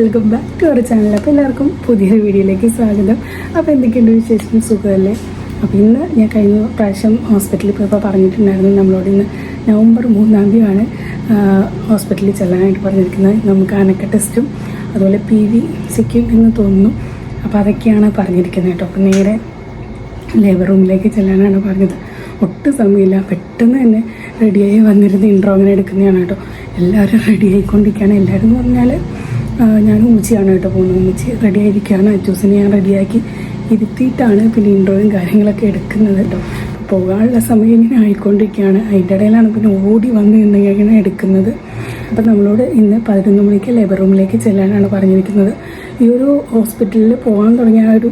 Welcome back to our channel അപ്പോൾ എല്ലാവർക്കും പുതിയൊരു വീഡിയോയിലേക്ക് സ്വാഗതം. അപ്പോൾ എന്തൊക്കെയുണ്ട് വിശേഷം? സുഖമല്ലേ? അപ്പോൾ ഇന്ന് ഞാൻ കഴിഞ്ഞ പ്രാവശ്യം ഹോസ്പിറ്റലിൽ പോയപ്പോൾ പറഞ്ഞിട്ടുണ്ടായിരുന്നു നമ്മളോട് ഇന്ന് നവംബർ മൂന്നാം തീയതിയാണ് ഹോസ്പിറ്റലിൽ ചെല്ലാനായിട്ട് പറഞ്ഞിരിക്കുന്നത്. നമുക്ക് അനക്ക ടെസ്റ്റും അതുപോലെ പി വി സിക്കും എന്ന് തോന്നുന്നു. അപ്പോൾ അതൊക്കെയാണ് പറഞ്ഞിരിക്കുന്നത് കേട്ടോ. അപ്പോൾ നേരെ ലേബർ റൂമിലേക്ക് ചെല്ലാനാണ് പറഞ്ഞത്. ഒട്ടും സമയമില്ല. പെട്ടെന്ന് തന്നെ റെഡിയായി വന്നിരുന്ന് ഇൻട്രോ അങ്ങനെ എടുക്കുന്നതാണ് കേട്ടോ. എല്ലാവരും റെഡി ആയിക്കൊണ്ടിരിക്കുകയാണ്. എല്ലാവരും എന്ന് പറഞ്ഞാൽ ഞാൻ ഉമ്മച്ചിയാണ് കേട്ടോ പോകുന്നത്. ഉമ്മച്ചി റെഡി ആയിരിക്കുകയാണ് അജൂസിനെ ഞാൻ റെഡിയാക്കി ഇരുത്തിയിട്ടാണ് പിന്നെ ഇൻട്രോയും കാര്യങ്ങളൊക്കെ എടുക്കുന്നത് കേട്ടോ. പോകാനുള്ള സമയം ഇങ്ങനെ ആയിക്കൊണ്ടിരിക്കുകയാണ്. അതിന്റെ ഇടയിലാണ് പിന്നെ ഓടി വന്ന് നിന്ന് ഇങ്ങനെ എടുക്കുന്നത്. അപ്പം നമ്മളോട് ഇന്ന് പതിനൊന്ന് മണിക്ക് ലേബർ റൂമിലേക്ക് ചെല്ലാനാണ് പറഞ്ഞിരിക്കുന്നത്. ഈ ഒരു ഹോസ്പിറ്റലിൽ പോകാൻ തുടങ്ങിയ ആ ഒരു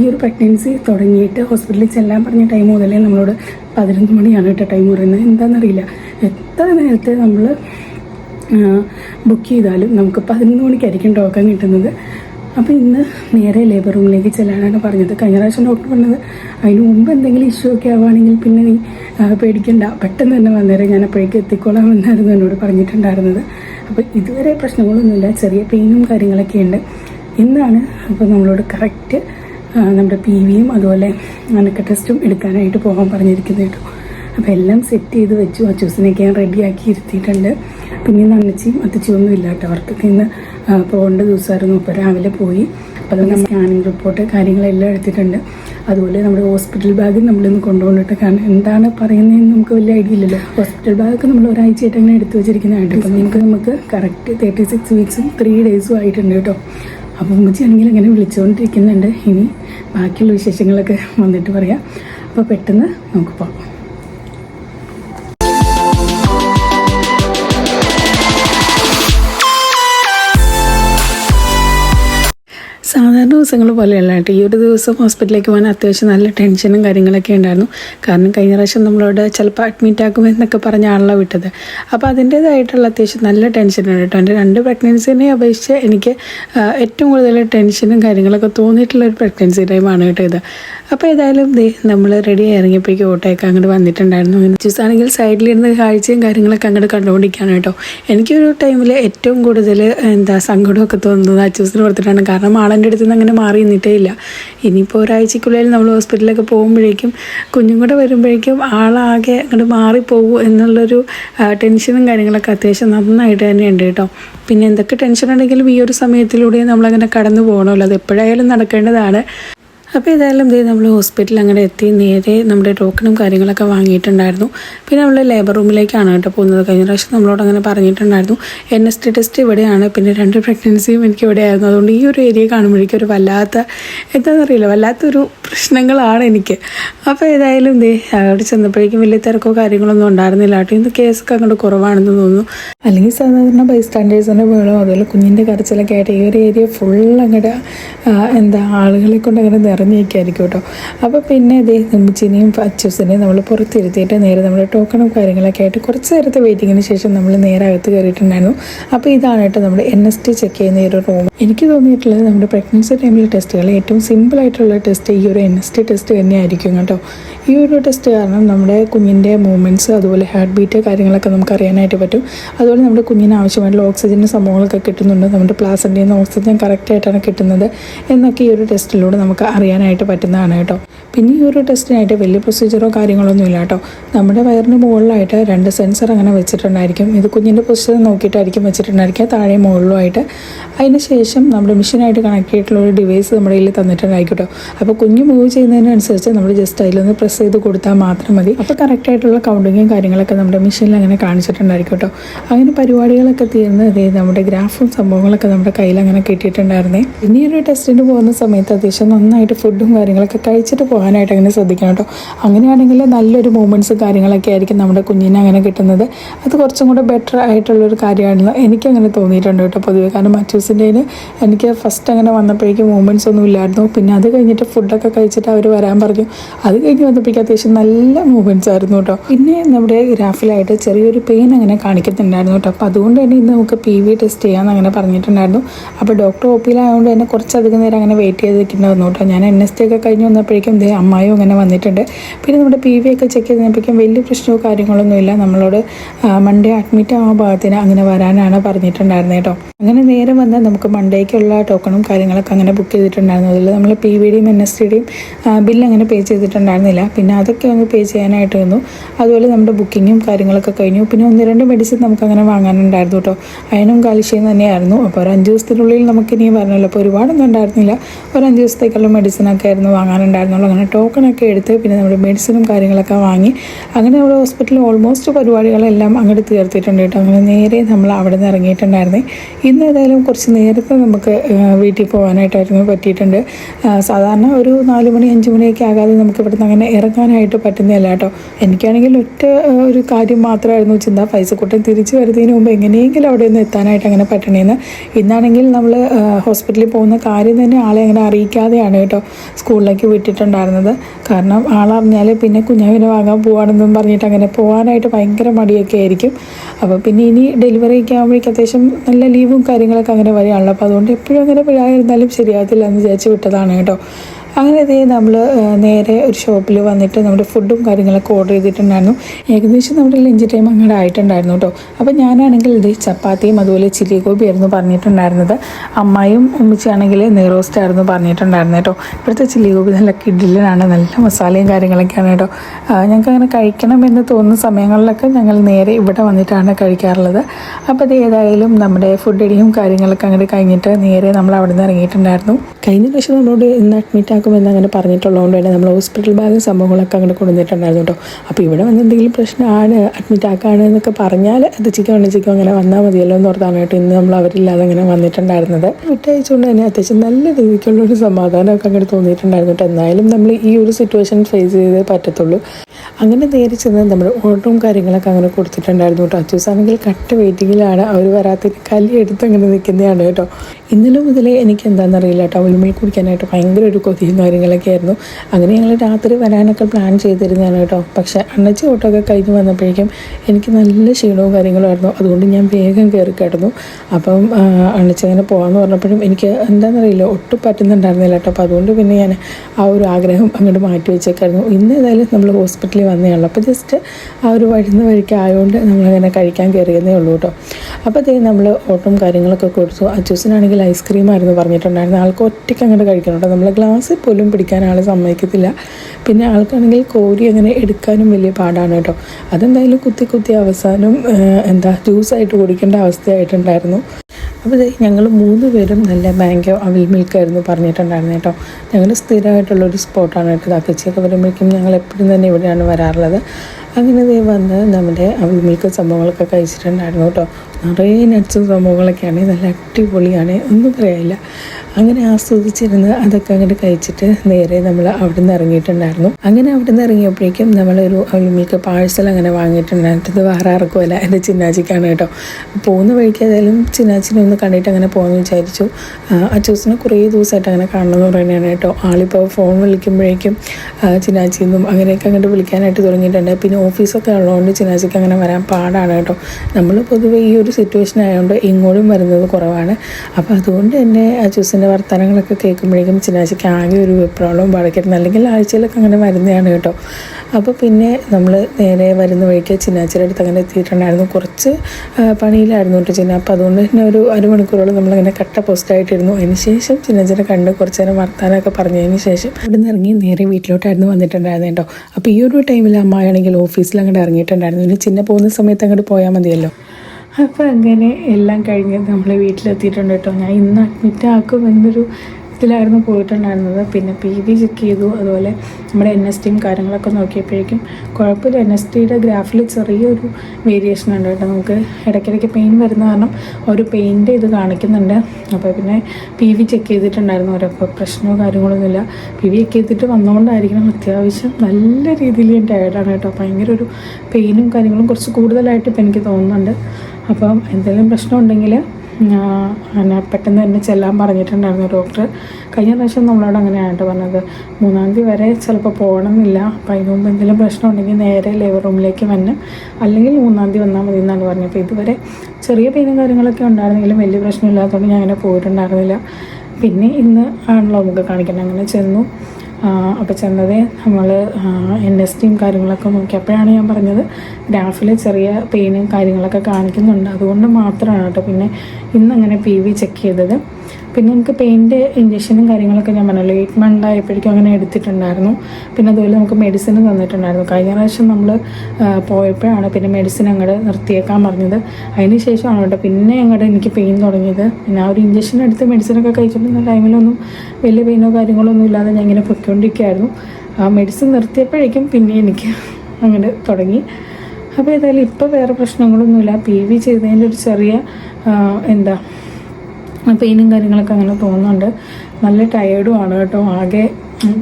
ഈ ഒരു പ്രഗ്നൻസി തുടങ്ങിയിട്ട് ഹോസ്പിറ്റലിൽ ചെല്ലാൻ പറഞ്ഞ ടൈം മുതലേ നമ്മളോട് പതിനൊന്ന് മണിയാണ് കേട്ടോ ടൈം പറയുന്നത്. എന്താണെന്നറിയില്ല. എത്ര നേരത്തെ നമ്മൾ ബുക്ക് ചെയ്താലും നമുക്ക് പതിനൊന്ന് മണിക്കായിരിക്കും ടോക്കൺ കിട്ടുന്നത്. അപ്പോൾ ഇന്ന് നേരെ ലേബർ റൂമിലേക്ക് ചെല്ലാനാണ് പറഞ്ഞത്. കഴിഞ്ഞ പ്രാവശ്യം ഡോക്ടർ പറഞ്ഞത് അതിന് മുമ്പ് എന്തെങ്കിലും ഇഷ്യൂ ഒക്കെ ആവുകയാണെങ്കിൽ പിന്നെ നീ പേടിക്കണ്ട. പെട്ടെന്ന് തന്നെ വന്നേരം. ഞാൻ അപ്പോഴേക്ക് എത്തിക്കോളാം എന്നായിരുന്നു എന്നോട് പറഞ്ഞിട്ടുണ്ടായിരുന്നത്. അപ്പോൾ ഇതുവരെ പ്രശ്നങ്ങളൊന്നുമില്ല. ചെറിയ പെയിനും കാര്യങ്ങളൊക്കെ ഉണ്ട്. ഇന്നാണ് അപ്പോൾ നമ്മളോട് കറക്റ്റ് നമ്മുടെ പി വിയും അതുപോലെ അനക്ക ടെസ്റ്റും എടുക്കാനായിട്ട് പോകാൻ പറഞ്ഞിരിക്കുന്നത് കേട്ടോ. അപ്പോൾ എല്ലാം സെറ്റ് ചെയ്ത് വെച്ചു. അച്ചൂസിനൊക്കെ ഞാൻ റെഡിയാക്കി ഇരുത്തിയിട്ടുണ്ട്. പിന്നെ അമ്മച്ചിയും അത്തച്ചിയും ഒന്നും ഇല്ല കേട്ടോ. അവർക്കൊക്കെ ഇന്ന് പോകേണ്ട ദിവസമായിരുന്നു. ഇപ്പോൾ രാവിലെ പോയി. അപ്പോൾ നമ്മൾ സ്കാനിങ് റിപ്പോർട്ട് കാര്യങ്ങളെല്ലാം എടുത്തിട്ടുണ്ട്. അതുപോലെ നമ്മുടെ ഹോസ്പിറ്റൽ ബാഗ് നമ്മളിന്ന് കൊണ്ടുപോകണ്ടിട്ട് കാരണം എന്താണ് പറയുന്നതെന്ന് നമുക്ക് വലിയ ഐഡിയ ഇല്ലല്ലോ. ഹോസ്പിറ്റൽ ബാഗ് നമ്മൾ ഒരാഴ്ചയായിട്ട് അങ്ങനെ എടുത്തു വെച്ചിരിക്കുന്നതായിട്ട് അപ്പം നമുക്ക് നമുക്ക് കറക്റ്റ് തേർട്ടി സിക്സ് വീക്സും ത്രീ ഡേയ്സും ആയിട്ടുണ്ട് കേട്ടോ. അപ്പം ഉമ്മച്ചി ആണെങ്കിൽ അങ്ങനെ വിളിച്ചുകൊണ്ടിരിക്കുന്നുണ്ട് ഇനി ബാക്കിയുള്ള വിശേഷങ്ങളൊക്കെ വന്നിട്ട് പറയാം. അപ്പോൾ പെട്ടെന്ന് നമുക്ക് പോകാം. ദിവസങ്ങൾ പോലെയല്ല കേട്ടോ. ഈ ഒരു ദിവസം ഹോസ്പിറ്റലിലേക്ക് പോകാൻ അത്യാവശ്യം നല്ല ടെൻഷനും കാര്യങ്ങളൊക്കെ ഉണ്ടായിരുന്നു. കാരണം കഴിഞ്ഞ പ്രാവശ്യം നമ്മളോട് ചിലപ്പോൾ അഡ്മിറ്റ് ആക്കും എന്നൊക്കെ പറഞ്ഞ ആളെ വിട്ടത്. അപ്പോൾ അതിന്റേതായിട്ടുള്ള അത്യാവശ്യം നല്ല ടെൻഷനുണ്ട് കേട്ടോ. എന്റെ രണ്ട് പ്രഗ്നൻസിനെ അപേക്ഷിച്ച് എനിക്ക് ഏറ്റവും കൂടുതൽ ടെൻഷനും കാര്യങ്ങളൊക്കെ തോന്നിയിട്ടുള്ള ഒരു പ്രഗ്നൻസി ടൈമാണ് കേട്ടോ ഇത്. അപ്പോൾ ഏതായാലും ദേ നമ്മൾ റെഡി ഇറങ്ങിയപ്പോഴേക്കും ഓട്ടോയൊക്കെ അങ്ങോട്ട് വന്നിട്ടുണ്ടായിരുന്നു. അങ്ങനെ ജ്യൂസ് ആണെങ്കിൽ സൈഡിലിരുന്ന് കാഴ്ചയും കാര്യങ്ങളൊക്കെ അങ്ങോട്ട് കണ്ടുകൊണ്ടിരിക്കുകയാണ് കേട്ടോ. എനിക്കൊരു ടൈമിൽ ഏറ്റവും കൂടുതൽ എന്താ സങ്കടമൊക്കെ തോന്നുന്നത് അച്ചൂസിന് കൊടുത്തിട്ടാണ്. കാരണം ആളെന്റെ അടുത്ത് നിന്ന് അങ്ങനെ മാറി നിന്നിട്ടേ ഇല്ല. ഇനിയിപ്പോൾ ഒരാഴ്ചക്കുള്ളിൽ നമ്മൾ ഹോസ്പിറ്റലിലൊക്കെ പോകുമ്പോഴേക്കും കുഞ്ഞും കൂടെ വരുമ്പോഴേക്കും ആളാകെ അങ്ങോട്ട് മാറിപ്പോകൂ എന്നുള്ളൊരു ടെൻഷനും കാര്യങ്ങളൊക്കെ അത്യാവശ്യം നന്നായിട്ട് തന്നെ ഉണ്ട് കേട്ടോ. പിന്നെ എന്തൊക്കെ ടെൻഷൻ ഉണ്ടെങ്കിലും ഈ ഒരു സമയത്തിലൂടെ നമ്മളങ്ങനെ കടന്നു പോകണമല്ലോ. അത് എപ്പോഴായാലും നടക്കേണ്ടതാണ്. അപ്പോൾ ഏതായാലും ഇതേ നമ്മൾ ഹോസ്പിറ്റലിൽ അങ്ങനെ എത്തി. നേരെ നമ്മുടെ ടോക്കണും കാര്യങ്ങളൊക്കെ വാങ്ങിയിട്ടുണ്ടായിരുന്നു. പിന്നെ നമ്മൾ ലേബർ റൂമിലേക്കാണ് കേട്ടോ പോകുന്നത്. കഴിഞ്ഞ പ്രാവശ്യം നമ്മളോട് അങ്ങനെ പറഞ്ഞിട്ടുണ്ടായിരുന്നു. എൻ എസ് ടി ടെസ്റ്റ് ഇവിടെയാണ്. പിന്നെ രണ്ട് പ്രഗ്നൻസിയും എനിക്ക് ഇവിടെയായിരുന്നു. അതുകൊണ്ട് ഈ ഒരു ഏരിയ കാണുമ്പോഴേക്കും ഒരു വല്ലാത്ത എന്താണെന്നറിയില്ല വല്ലാത്തൊരു പ്രശ്നങ്ങളാണ് എനിക്ക്. അപ്പോൾ ഏതായാലും ദേ അവിടെ ചെന്നപ്പോഴേക്കും വലിയ തിരക്കോ കാര്യങ്ങളൊന്നും ഉണ്ടായിരുന്നില്ല കേട്ടോ. ഇന്ന് കേസൊക്കെ അങ്ങോട്ട് കുറവാണെന്ന് തോന്നുന്നു. അല്ലെങ്കിൽ സാധാരണ ബൈ സ്റ്റാൻഡേഴ്സിന്റെ വീണോ അതുപോലെ കുഞ്ഞിന്റെ കരച്ചിലൊക്കെ ആയിട്ട് ഈ ഒരു ഏരിയ ഫുൾ അങ്ങോട്ട് എന്താ ആളുകളെ കൊണ്ട് അങ്ങനെ നിറഞ്ഞിരിക്കായിരിക്കും കേട്ടോ. അപ്പോൾ പിന്നെ ഇതേ നമ്മച്ചിനെയും അച്ചൂസിനെയും നമ്മൾ പുറത്തിരുത്തിയിട്ട് നേരെ നമ്മൾ ടോക്കണും കാര്യങ്ങളൊക്കെ ആയിട്ട് കുറച്ച് നേരത്തെ വെയിറ്റിങ്ങിന് ശേഷം നമ്മൾ നേരെ അകത്ത് കയറിയിട്ടുണ്ടായിരുന്നു. അപ്പോൾ ഇതാണ് കേട്ടോ നമ്മുടെ എൻ എസ് ടി ചെക്ക് ചെയ്യുന്ന ഒരു റൂം എനിക്ക് തോന്നിയിട്ടുള്ളത് നമ്മുടെ പ്രഗ്നൻസി ടൈമിലെ ടെസ്റ്റുകൾ ഏറ്റവും സിമ്പിളായിട്ടുള്ള ടെസ്റ്റ് ഈ ഒരു എൻ എസ് ടി ടെസ്റ്റ് തന്നെയായിരിക്കും കേട്ടോ. ഈ ഒരു ടെസ്റ്റ് കാരണം നമ്മുടെ കുഞ്ഞിന്റെ മൂവ്മെന്റ്സ് അതുപോലെ ഹാർട്ട് ബീറ്റ് കാര്യങ്ങളൊക്കെ നമുക്ക് അറിയാനായിട്ട് പറ്റും. അതുപോലെ നമ്മുടെ കുഞ്ഞിന് ആവശ്യമായിട്ടുള്ള ഓക്സിജന്റെ സംഭവങ്ങളൊക്കെ കിട്ടുന്നുണ്ട്. നമ്മുടെ പ്ലാസന്റെ നിന്ന് ഓക്സിജൻ കറക്റ്റായിട്ടാണ് കിട്ടുന്നത് എന്നൊക്കെ ഈ ഒരു ടെസ്റ്റിലൂടെ നമുക്ക് അറിയാനായിട്ട് പറ്റുന്നതാണ് കേട്ടോ. പിന്നെ ഈ ഒരു ടെസ്റ്റിനായിട്ട് വലിയ പ്രൊസീജിയറോ കാര്യങ്ങളൊന്നും കേട്ടോ. നമ്മുടെ വയറിന് മുകളിലായിട്ട് രണ്ട് സെൻസർ അങ്ങനെ വെച്ചിട്ടുണ്ടായിരിക്കും. ഇത് കുഞ്ഞിന്റെ പൊസിഷൻ നോക്കിയിട്ടായിരിക്കും വെച്ചിട്ടുണ്ടായിരിക്കുക. താഴെ മുകളിലുമായിട്ട്. അതിന് ശേഷം നമ്മുടെ മെഷീനായിട്ട് കണക്ട് ചെയ്തിട്ടുള്ള ഒരു ഡിവൈസ് നമ്മുടെ കയ്യിൽ തന്നിട്ടുണ്ടായിരിക്കും കേട്ടോ. അപ്പോൾ കുഞ്ഞ് മൂവ് ചെയ്യുന്നതിനനുസരിച്ച് നമ്മൾ ജസ്റ്റ് അതിലൊന്ന് പ്രസ് ചെയ്ത് കൊടുത്താൽ മാത്രം മതി. അപ്പോൾ കറക്റ്റ് ആയിട്ടുള്ള കൗണ്ടിങ്ങും കാര്യങ്ങളൊക്കെ നമ്മുടെ മെഷീനിൽ അങ്ങനെ കാണിച്ചിട്ടുണ്ടായിരിക്കും കേട്ടോ. അങ്ങനെ പരിപാടികളൊക്കെ തീർന്ന് അതേ നമ്മുടെ ഗ്രാഫും സംഭവങ്ങളൊക്കെ നമ്മുടെ കയ്യിൽ അങ്ങനെ കിട്ടിയിട്ടുണ്ടായിരുന്നേ. ഇനി ഒരു ടെസ്റ്റിന് പോകുന്ന സമയത്ത് അത്യാവശ്യം നന്നായിട്ട് ഫുഡും കാര്യങ്ങളൊക്കെ കഴിച്ചിട്ട് പോകാനായിട്ട് അങ്ങനെ ശ്രദ്ധിക്കണം കേട്ടോ. അങ്ങനെയാണെങ്കിൽ നല്ലൊരു മൂമെന്റ്സും കാര്യങ്ങളൊക്കെ ആയിരിക്കും നമ്മുടെ കുഞ്ഞിനെ അങ്ങനെ കിട്ടുന്നത്. അത് കുറച്ചും കൂടെ ബെറ്റർ ആയിട്ടുള്ളൊരു കാര്യമാണെന്ന് എനിക്ക് അങ്ങനെ തോന്നിയിട്ടുണ്ട് കേട്ടോ പൊതുവേ. കാരണം മറ്റൂസിന്റെ എനിക്ക് ഫസ്റ്റ് അങ്ങനെ വന്നപ്പോഴേക്കും മൂവ്മെന്റ്സ് ഒന്നും ഇല്ലായിരുന്നു. പിന്നെ അത് കഴിഞ്ഞിട്ട് ഫുഡൊക്കെ കഴിച്ചിട്ട് അവർ വരാൻ പറഞ്ഞു. അത് കഴിഞ്ഞ് വന്നപ്പോൾ കഴിഞ്ഞപ്പോഴേക്കും അത്യാവശ്യം നല്ല മൂവ്മെന്റ്സ് ആയിരുന്നു കേട്ടോ പിന്നെ നമ്മുടെ ഗ്രാഫിലായിട്ട് ചെറിയൊരു പെയിൻ അങ്ങനെ കാണിക്കുന്നുണ്ടായിരുന്നു കേട്ടോ അപ്പോൾ അതുകൊണ്ട് തന്നെ ഇന്ന് നമുക്ക് പി വി ടെസ്റ്റ് ചെയ്യാമെന്ന് അങ്ങനെ പറഞ്ഞിട്ടുണ്ടായിരുന്നു. അപ്പോൾ ഡോക്ടർ ഒ തന്നെ കുറച്ച് അധികം നേരം അങ്ങനെ വെയിറ്റ് ചെയ്ത് നിൽക്കുന്നുണ്ടായിരുന്നു കേട്ടോ ഞാൻ എൻ എസ് ടി ഒക്കെ കഴിഞ്ഞ് വന്നപ്പോഴേക്കും ദേ അമ്മായും അങ്ങനെ വന്നിട്ടുണ്ട്. പിന്നെ നമ്മുടെ പി വി ഒക്കെ ചെക്ക് ചെയ്തപ്പോഴേക്കും വലിയ പ്രശ്നമോ കാര്യങ്ങളൊന്നുമില്ല നമ്മളോട് മൺഡേ അഡ്മിറ്റ് ആവാൻ ഭാഗത്തിന് അങ്ങനെ വരാനാണ് പറഞ്ഞിട്ടുണ്ടായിരുന്നത് കേട്ടോ അങ്ങനെ നേരെ വന്ന് നമുക്ക് മൺഡേക്കുള്ള ടോക്കണും കാര്യങ്ങളൊക്കെ അങ്ങനെ ബുക്ക് ചെയ്തിട്ടുണ്ടായിരുന്നു. അതിൽ നമ്മൾ പി വി ഡിയും എൻ എസ് ടിയുടെയും ബില്ല് അങ്ങനെ പേ ചെയ്തിട്ടുണ്ടായിരുന്നില്ല. പിന്നെ അതൊക്കെ ഒന്ന് പേ ചെയ്യാനായിട്ട് വന്നു. അതുപോലെ നമ്മുടെ ബുക്കിങ്ങും കാര്യങ്ങളൊക്കെ കഴിഞ്ഞു. പിന്നെ ഒന്ന് രണ്ട് മെഡിസിൻ നമുക്ക് അങ്ങനെ വാങ്ങാനുണ്ടായിരുന്നു കേട്ടോ അയനും കാൽഷ്യം തന്നെയായിരുന്നു. അപ്പോൾ ഒരു അഞ്ച് ദിവസത്തിനുള്ളിൽ നമുക്ക് ഇനിയും പറഞ്ഞല്ലോ അപ്പോൾ ഒരുപാടൊന്നും ഉണ്ടായിരുന്നില്ല. ഒരു അഞ്ച് ദിവസത്തേക്കുള്ള മെഡിസിനൊക്കെ ആയിരുന്നു വാങ്ങാനുണ്ടായിരുന്നുള്ളൂ. അങ്ങനെ ടോക്കണൊക്കെ എടുത്ത് പിന്നെ നമ്മുടെ മെഡിസിനും കാര്യങ്ങളൊക്കെ വാങ്ങി. അങ്ങനെ നമ്മുടെ ഹോസ്പിറ്റലിൽ ഓൾമോസ്റ്റ് പരിപാടികളെല്ലാം അങ്ങോട്ട് തീർത്തിട്ടുണ്ട് കേട്ടോ അങ്ങനെ നേരെ നമ്മൾ അവിടെ നിന്ന് ഇറങ്ങിയിട്ടുണ്ടായിരുന്നേ. ഇന്ന് ഏതായാലും കുറച്ച് നേരത്തെ നമുക്ക് വീട്ടിൽ പോകാനായിട്ടായിരുന്നു പറ്റിയിട്ടുണ്ട്. സാധാരണ ഒരു നാല് മണി അഞ്ച് മണിയൊക്കെ ആകാതെ നമുക്ക് ഇവിടുന്ന് അങ്ങനെ ഇറങ്ങാനായിട്ട് പറ്റുന്നതല്ല കേട്ടോ. എനിക്കാണെങ്കിൽ ഒറ്റ ഒരു കാര്യം മാത്രമായിരുന്നു ചിന്ത. പൈസക്കൂട്ടം തിരിച്ചു വരുന്നതിന് മുമ്പ് എങ്ങനെയെങ്കിലും അവിടെ നിന്ന് എത്താനായിട്ട് അങ്ങനെ പറ്റണേന്ന്. ഇന്നാണെങ്കിൽ നമ്മൾ ഹോസ്പിറ്റലിൽ പോകുന്ന കാര്യം തന്നെ ആളെ അങ്ങനെ അറിയിക്കാതെയാണ് കേട്ടോ സ്കൂളിലേക്ക് വിട്ടിട്ടുണ്ടായിരുന്നത്. കാരണം ആളറിഞ്ഞാൽ പിന്നെ കുഞ്ഞാവിനെ വാങ്ങാൻ പോവാണെന്നും പറഞ്ഞിട്ട് അങ്ങനെ പോകാനായിട്ട് ഭയങ്കര മടിയൊക്കെ ആയിരിക്കും. അപ്പോൾ പിന്നെ ഇനി ഡെലിവറി ഒക്കെ ആകുമ്പോഴേക്കും അത്യാവശ്യം നല്ല ലീവും കാര്യങ്ങളൊക്കെ അങ്ങനെ വരികയാണല്ലോ അപ്പോൾ അതുകൊണ്ട് എപ്പോഴും അങ്ങനെ പിഴായിരുന്നാലും ശരിയാകത്തില്ല എന്ന് വിചാരിച്ച് വിട്ടതാണ് കേട്ടോ. അങ്ങനെ ഇതേ നമ്മൾ നേരെ ഒരു ഷോപ്പിൽ വന്നിട്ട് നമ്മുടെ ഫുഡും കാര്യങ്ങളൊക്കെ ഓർഡർ ചെയ്തിട്ടുണ്ടായിരുന്നു. ഏകദേശം നമ്മുടെ ലഞ്ച് ടൈം അങ്ങോട്ട് ആയിട്ടുണ്ടായിരുന്നു കേട്ടോ അപ്പോൾ ഞാനാണെങ്കിൽ ഇത് ചപ്പാത്തിയും അതുപോലെ ചില്ലി ഗോപി ആയിരുന്നു പറഞ്ഞിട്ടുണ്ടായിരുന്നത്. അമ്മായും ഉമ്മച്ചിയാണെങ്കിൽ നെയ്റോസ്റ്റ് ആയിരുന്നു പറഞ്ഞിട്ടുണ്ടായിരുന്നത് കേട്ടോ ഇവിടുത്തെ ചില്ലി ഗോപി നല്ല കിഡിലാണ് നല്ല മസാലയും കാര്യങ്ങളൊക്കെയാണ് കേട്ടോ ഞങ്ങൾക്ക് അങ്ങനെ കഴിക്കണം എന്ന് തോന്നുന്ന സമയങ്ങളിലൊക്കെ ഞങ്ങൾ നേരെ ഇവിടെ വന്നിട്ടാണ് കഴിക്കാറുള്ളത്. അപ്പോൾ അത് ഏതായാലും നമ്മുടെ ഫുഡ് അടിയും കാര്യങ്ങളൊക്കെ അങ്ങോട്ട് കഴിഞ്ഞിട്ട് നേരെ നമ്മൾ അവിടെ നിന്ന് ഇറങ്ങിയിട്ടുണ്ടായിരുന്നു. കഴിഞ്ഞ പ്രാവശ്യം നമ്മളോട് ഇന്ന് അഡ്മിറ്റ് ആക്കുമെന്ന് അങ്ങനെ പറഞ്ഞിട്ടുള്ളതുകൊണ്ട് തന്നെ നമ്മൾ ഹോസ്പിറ്റൽ ബാഗും സംഭവങ്ങളൊക്കെ അങ്ങോട്ട് കൊണ്ടുവന്നിട്ടുണ്ടായിരുന്നു കേട്ടോ അപ്പോൾ ഇവിടെ വന്ന് എന്തെങ്കിലും പ്രശ്നമാണ് അഡ്മിറ്റ് ആക്കാണ് എന്നൊക്കെ പറഞ്ഞാൽ അത് ചിക്കോ ചിക്കോ അങ്ങനെ വന്നാൽ മതിയല്ലോ എന്ന് ഓർത്താണ് കേട്ടോ ഇന്ന് നമ്മൾ അവരില്ലാതെ അങ്ങനെ വന്നിട്ടുണ്ടായിരുന്നത്. വിട്ടയച്ചുകൊണ്ട് തന്നെ അത്യാവശ്യം നല്ല രീതിക്കുള്ള ഒരു സമാധാനമൊക്കെ അങ്ങോട്ട് തോന്നിയിട്ടുണ്ടായിരുന്നു കേട്ടോ എന്നാലും നമ്മൾ ഈ ഒരു സിറ്റുവേഷൻ ഫേസ് ചെയ്തേ പറ്റത്തുള്ളൂ. അങ്ങനെ നേരെ ചെന്ന് നമ്മൾ ഓർഡറും കാര്യങ്ങളൊക്കെ അങ്ങനെ കൊടുത്തിട്ടുണ്ടായിരുന്നു കേട്ടോ അച്ചൂസാണെങ്കിൽ കട്ട വെയിറ്റിങ്ങിലാണ് അവർ വരാത്തിന് കല്ലി എടുത്ത് അങ്ങനെ നിൽക്കുന്നതാണ് കേട്ടോ ഇന്നലെ മുതലേ എനിക്ക് എന്താണെന്നറിയില്ല കേട്ടോ ഉൾമിൽ കുടിക്കാനായിട്ട് ഭയങ്കര ഒരു കൊതിയും കാര്യങ്ങളൊക്കെ ആയിരുന്നു. അങ്ങനെ ഞങ്ങൾ രാത്രി വരാനൊക്കെ പ്ലാൻ ചെയ്തിരുന്നതാണ് കേട്ടോ. പക്ഷേ അണ്ണച്ചി ഓട്ടമൊക്കെ കഴിഞ്ഞ് വന്നപ്പോഴേക്കും എനിക്ക് നല്ല ക്ഷീണവും കാര്യങ്ങളുമായിരുന്നു അതുകൊണ്ട് ഞാൻ വേഗം കയറി കിടന്നു. അപ്പം അണ്ണച്ചി അങ്ങനെ പോകാമെന്ന് പറഞ്ഞപ്പോഴും എനിക്ക് എന്താണെന്നറിയില്ല ഒട്ടും പറ്റുന്നുണ്ടായിരുന്നില്ല കേട്ടോ. അപ്പോൾ അതുകൊണ്ട് പിന്നെ ഞാൻ ആ ഒരു ആഗ്രഹം അങ്ങോട്ട് മാറ്റി വെച്ചേക്കായിരുന്നു. ഇന്ന് ഏതായാലും നമ്മൾ ഹോസ്പിറ്റലിൽ വന്നതാണല്ലോ അപ്പോൾ ജസ്റ്റ് ആ ഒരു വഴുന്ന വഴിക്ക് ആയതുകൊണ്ട് നമ്മളങ്ങനെ കഴിക്കാൻ കയറിയതേ ഉള്ളൂ കേട്ടോ. അപ്പോൾ അതേ നമ്മൾ ഓട്ടം കാര്യങ്ങളൊക്കെ കൊടുത്തു. അച്ചൂസിനാണെങ്കിൽ ഐസ്ക്രീം ആയിരുന്നു പറഞ്ഞിട്ടുണ്ടായിരുന്നു ആൾക്ക് ഒറ്റയ്ക്ക് അങ്ങോട്ട് കഴിക്കണം കേട്ടോ. നമ്മൾ ഗ്ലാസ്സിൽ പോലും പിടിക്കാൻ ആൾ സമ്മതിക്കത്തില്ല. പിന്നെ ആൾക്കാണെങ്കിൽ കോരി അങ്ങനെ എടുക്കാനും വലിയ പാടാണ് കേട്ടോ. അതെന്തായാലും കുത്തി കുത്തി അവസാനം എന്താ ജ്യൂസായിട്ട് കുടിക്കേണ്ട അവസ്ഥയായിട്ടുണ്ടായിരുന്നു. അപ്പോൾ ഞങ്ങൾ മൂന്ന് പേരും നല്ല മാംഗോ അവിൽ മിൽക്കായിരുന്നു പറഞ്ഞിട്ടുണ്ടായിരുന്നു കേട്ടോ. ഞങ്ങൾ സ്ഥിരമായിട്ടുള്ളൊരു സ്പോട്ടാണ് കേട്ടോ അക്കച്ചിയൊക്കെ വരുമ്പോഴേക്കും ഞങ്ങൾ എപ്പോഴും തന്നെ ഇവിടെയാണ് വരാറുള്ളത്. അങ്ങനെ നീ വന്ന് നമ്മുടെ അവിൽ മിൽക്ക് സംഭവങ്ങളൊക്കെ കഴിച്ചിട്ടുണ്ടായിരുന്നു കേട്ടോ. നിറയെ നട്ട്സും സംഭവങ്ങളൊക്കെയാണ്. നല്ല അടിപൊളിയാണ്. ഒന്നും പറയാനില്ല. അങ്ങനെ ആസ്വദിച്ചിരുന്ന് അതൊക്കെ അങ്ങോട്ട് കഴിച്ചിട്ട് നേരെ നമ്മൾ അവിടെ നിന്ന് ഇറങ്ങിയിട്ടുണ്ടായിരുന്നു. അങ്ങനെ അവിടെ നിന്ന് ഇറങ്ങിയപ്പോഴേക്കും നമ്മളൊരു അവിൽ മിൽക്ക് പാഴ്സൽ അങ്ങനെ വാങ്ങിയിട്ടുണ്ടായിരുന്നു. ഇത് വേറെ ആർക്കുമല്ല എന്റെ ചിന്നാച്ചിക്കാണ് കേട്ടോ. പോകുന്ന വഴിക്ക് ഏതായാലും ചിന്നാച്ചിനെ ഒന്ന് കണ്ടിട്ട് അങ്ങനെ പോകുമെന്ന് വിചാരിച്ചു. അച്ചൂസിനെ കുറേ ദിവസമായിട്ട് അങ്ങനെ കാണണമെന്ന് പറയുന്നതാണ് കേട്ടോ. ആളിപ്പോൾ ഫോൺ വിളിക്കുമ്പോഴേക്കും ചിന്നാച്ചിന്നും അങ്ങനെയൊക്കെ അങ്ങോട്ട് വിളിക്കാനായിട്ട് തുടങ്ങിയിട്ടുണ്ട്. പിന്നെ ഓഫീസൊക്കെ ഉള്ളതുകൊണ്ട് ചിന്നാച്ചിക്ക് അങ്ങനെ വരാൻ പാടാണ് കേട്ടോ. നമ്മൾ പൊതുവേ ഈ ഒരു സിറ്റുവേഷൻ ആയതുകൊണ്ട് ഇങ്ങോട്ടും വരുന്നത് കുറവാണ്. അപ്പോൾ അതുകൊണ്ട് തന്നെ ചൂസിന്റെ വർത്തമാനങ്ങളൊക്കെ കേൾക്കുമ്പോഴേക്കും ചിന്നാച്ചിക്ക് ആകെ ഒരു വിപ്ലവം പാടക്കരുന്നു അല്ലെങ്കിൽ ആഴ്ചയിലൊക്കെ അങ്ങനെ വരുന്നതാണ് കേട്ടോ. അപ്പോൾ പിന്നെ നമ്മൾ നേരെ വരുന്ന വഴിക്ക് ചിന്നാച്ചിയുടെ അടുത്ത് അങ്ങനെ എത്തിയിട്ടുണ്ടായിരുന്നു. കുറച്ച് പണിയിലായിരുന്നു കേട്ടോ ചിന്ന അപ്പോൾ അതുകൊണ്ട് തന്നെ ഒരു അരമണിക്കൂറോളം നമ്മളിങ്ങനെ കട്ട പോസ്റ്റായിട്ടിരുന്നു അതിന് ശേഷം ചിന്നച്ചിനെ കണ്ട് കുറച്ച് നേരം വർത്താനമൊക്കെ പറഞ്ഞതിന് ശേഷം ഇവിടെ നിന്ന് ഇറങ്ങി നേരെ വീട്ടിലോട്ടായിരുന്നു വന്നിട്ടുണ്ടായിരുന്നു കേട്ടോ. അപ്പോൾ ഈ ഒരു ടൈമിൽ അമ്മയാണെങ്കിൽ ഓഫീസിൽ അങ്ങോട്ട് ഇറങ്ങിയിട്ടുണ്ടായിരുന്നു. ഇനി ചിന്ന പോകുന്ന സമയത്ത് അങ്ങോട്ട് പോയാൽ മതിയല്ലോ. അപ്പോൾ അങ്ങനെ എല്ലാം കഴിഞ്ഞ് നമ്മൾ വീട്ടിലെത്തിയിട്ടുണ്ട് കേട്ടോ. ഞാൻ ഇന്ന് അഡ്മിറ്റ് ആക്കും എന്നൊരു ഇതിലായിരുന്നു പോയിട്ടുണ്ടായിരുന്നത്. പിന്നെ പി വി ചെക്ക് ചെയ്തു. അതുപോലെ നമ്മുടെ എൻ എസ് ടിയും കാര്യങ്ങളൊക്കെ നോക്കിയപ്പോഴേക്കും കുഴപ്പമില്ല. എൻ എസ് ടിയുടെ ഗ്രാഫിൽ ചെറിയൊരു വേരിയേഷൻ ഉണ്ട് കേട്ടോ. നമുക്ക് ഇടയ്ക്കിടയ്ക്ക് പെയിൻ വരുന്ന കാരണം ഒരു പെയിന്റെ ഇത് കാണിക്കുന്നുണ്ട്. അപ്പോൾ പിന്നെ പി വി ചെക്ക് ചെയ്തിട്ടുണ്ടായിരുന്നു. അവരപ്പോൾ പ്രശ്നമോ കാര്യങ്ങളൊന്നുമില്ല. പി വി ചെക്ക് ചെയ്തിട്ട് വന്നുകൊണ്ടായിരിക്കണം അത്യാവശ്യം. നല്ല രീതിയിൽ ഞാൻ ടയർഡാണ് കേട്ടോ. ഭയങ്കര ഒരു പെയിനും കാര്യങ്ങളും കുറച്ച് കൂടുതലായിട്ട് ഇപ്പം എനിക്ക് തോന്നുന്നുണ്ട്. അപ്പം എന്തെങ്കിലും പ്രശ്നം ഉണ്ടെങ്കിൽ അങ്ങനെ പെട്ടെന്ന് തന്നെ ചെല്ലാൻ പറഞ്ഞിട്ടുണ്ടായിരുന്നു ഡോക്ടർ. കഴിഞ്ഞ പ്രാവശ്യം നമ്മളോട് അങ്ങനെയാണ് പറഞ്ഞത്. മൂന്നാം തീയതി വരെ ചിലപ്പോൾ പോകണമെന്നില്ല. അപ്പം അതിന് മുമ്പ് എന്തെങ്കിലും പ്രശ്നം ഉണ്ടെങ്കിൽ നേരെ ലേബർ റൂമിലേക്ക് വന്ന് അല്ലെങ്കിൽ മൂന്നാം തീയതി വന്നാൽ മതി എന്നാണ് പറഞ്ഞത്. ഇതുവരെ ചെറിയ പെയിനും കാര്യങ്ങളൊക്കെ ഉണ്ടായിരുന്നെങ്കിലും വലിയ പ്രശ്നമില്ലാത്തതുകൊണ്ട് ഞാൻ അങ്ങനെ പോയിട്ടുണ്ടായിരുന്നില്ല. പിന്നെ ഇന്ന് ആണല്ലോ നമുക്ക് കാണിക്കണം അങ്ങനെ ചെന്നു. അപ്പോൾ ചെന്നത് നമ്മൾ എൻ എസ് ടിയും കാര്യങ്ങളൊക്കെ നോക്കിയപ്പോഴാണ് ഞാൻ പറഞ്ഞത് ഗ്രാഫിൽ ചെറിയ പെയിനും കാര്യങ്ങളൊക്കെ കാണിക്കുന്നുണ്ട്. അതുകൊണ്ട് മാത്രമാണ് കേട്ടോ. പിന്നെ ഇന്നങ്ങനെ പി വി ചെക്ക് ചെയ്തത്. പിന്നെ എനിക്ക് പെയിന്റെ ഇഞ്ചക്ഷനും കാര്യങ്ങളൊക്കെ ഞാൻ പറഞ്ഞല്ലോ എയ്റ്റ് മന്ത് ആയപ്പോഴേക്കും അങ്ങനെ എടുത്തിട്ടുണ്ടായിരുന്നു. പിന്നെ അതുപോലെ നമുക്ക് മെഡിസിൻ തന്നിട്ടുണ്ടായിരുന്നു. കഴിഞ്ഞ പ്രാവശ്യം നമ്മൾ പോയപ്പോഴാണ് പിന്നെ മെഡിസിൻ അങ്ങോട്ട് നിർത്തിയേക്കാൻ പറഞ്ഞത്. അതിന് ശേഷമാണ് കേട്ടോ പിന്നെ അങ്ങോട്ട് എനിക്ക് പെയിൻ തുടങ്ങിയത്. പിന്നെ ആ ഒരു ഇഞ്ചക്ഷൻ എടുത്ത് മെഡിസിനൊക്കെ കഴിച്ചിട്ടുള്ള ടൈമിലൊന്നും വലിയ പെയിനോ കാര്യങ്ങളോ ഒന്നും ഇല്ലാതെ ഞാൻ ഇങ്ങനെ പൊയ്ക്കൊണ്ടിരിക്കുകയായിരുന്നു. ആ മെഡിസിൻ നിർത്തിയപ്പോഴേക്കും പിന്നെ എനിക്ക് അങ്ങനെ തുടങ്ങി. അപ്പോൾ ഏതായാലും ഇപ്പോൾ വേറെ പ്രശ്നങ്ങളൊന്നുമില്ല. പി വി ചെയ്തതിന്റെ ഒരു ചെറിയ എന്താ പെയിനും കാര്യങ്ങളൊക്കെ അങ്ങനെ തോന്നുന്നുണ്ട്. നല്ല ടയേർഡും ആണ് കേട്ടോ. ആകെ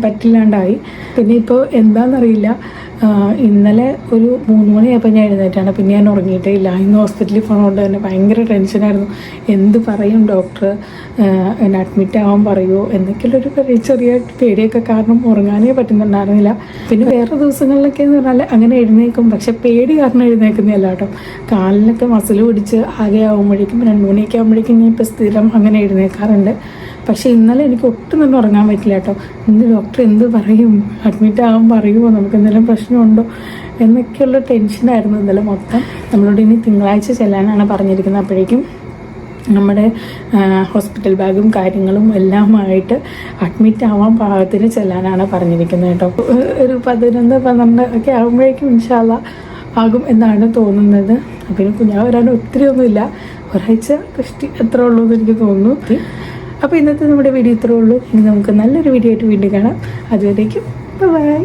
പറ്റില്ലാണ്ടായി. പിന്നെ ഇപ്പോൾ എന്താണെന്നറിയില്ല ഇന്നലെ ഒരു മൂന്ന് മണിയായപ്പോൾ ഞാൻ എഴുന്നേറ്റാണ്. പിന്നെ ഞാൻ ഉറങ്ങിയിട്ടേ ഇല്ല. ഇന്ന് ഹോസ്പിറ്റലിൽ പോകണോണ്ട് തന്നെ ഭയങ്കര ടെൻഷനായിരുന്നു എന്ത് പറയും ഡോക്ടർ എന്നെ അഡ്മിറ്റ് ആവാൻ പറയുമോ എന്നൊക്കെയുള്ളൊരു ചെറിയ പേടിയൊക്കെ കാരണം ഉറങ്ങാനേ പറ്റുന്നുണ്ടായിരുന്നില്ല. പിന്നെ വേറെ ദിവസങ്ങളിലൊക്കെ എന്ന് പറഞ്ഞാൽ അങ്ങനെ എഴുന്നേക്കും പക്ഷെ പേടി കാരണം എഴുന്നേക്കുന്നില്ല കേട്ടോ. കാലിനൊക്കെ മസിൽ പിടിച്ച് ആകെ ആകുമ്പോഴേക്കും രണ്ട് മണിയൊക്കെ ആകുമ്പോഴേക്കും ഞാൻ ഇപ്പോൾ സ്ഥിരം അങ്ങനെ എഴുന്നേക്കാറുണ്ട് പക്ഷേ ഇന്നലെ എനിക്ക് ഒട്ടും തന്നെ ഉറങ്ങാൻ പറ്റില്ല കേട്ടോ. ഇന്ന് ഡോക്ടർ എന്ത് പറയും? അഡ്മിറ്റ് ആകാൻ പറയുമോ? നമുക്ക് എന്തെങ്കിലും പ്രശ്നമുണ്ടോ? എന്നൊക്കെയുള്ള ടെൻഷനായിരുന്നു ഇന്നലെ മൊത്തം. നമ്മളോട് ഇനി തിങ്കളാഴ്ച ചെല്ലാനാണ് പറഞ്ഞിരിക്കുന്നത്. അപ്പോഴേക്കും നമ്മുടെ ഹോസ്പിറ്റൽ ബാഗും കാര്യങ്ങളും എല്ലാമായിട്ട് അഡ്മിറ്റ് ആവാൻ പാകത്തിന് ചെല്ലാനാണ് പറഞ്ഞിരിക്കുന്നത് കേട്ടോ. ഒരു പതിനൊന്ന് പന്ത്രണ്ട് ഒക്കെ ആകുമ്പോഴേക്കും ഇൻഷാല്ല ആകും എന്നാണ് തോന്നുന്നത്. അപ്പം കുഞ്ഞാവ് വരാൻ ഒത്തിരി ഒന്നുമില്ല. ഒരാഴ്ച കൃഷ്ടി എത്ര ഉള്ളൂ എന്ന് എനിക്ക് തോന്നുന്നു. അപ്പോൾ ഇന്നത്തെ നമ്മുടെ വീഡിയോ ഇത്രേ ഉള്ളൂ. ഇനി നമുക്ക് നല്ലൊരു വീഡിയോ ആയിട്ട് വീണ്ടും കാണാം. അതുവരേക്കും ബൈ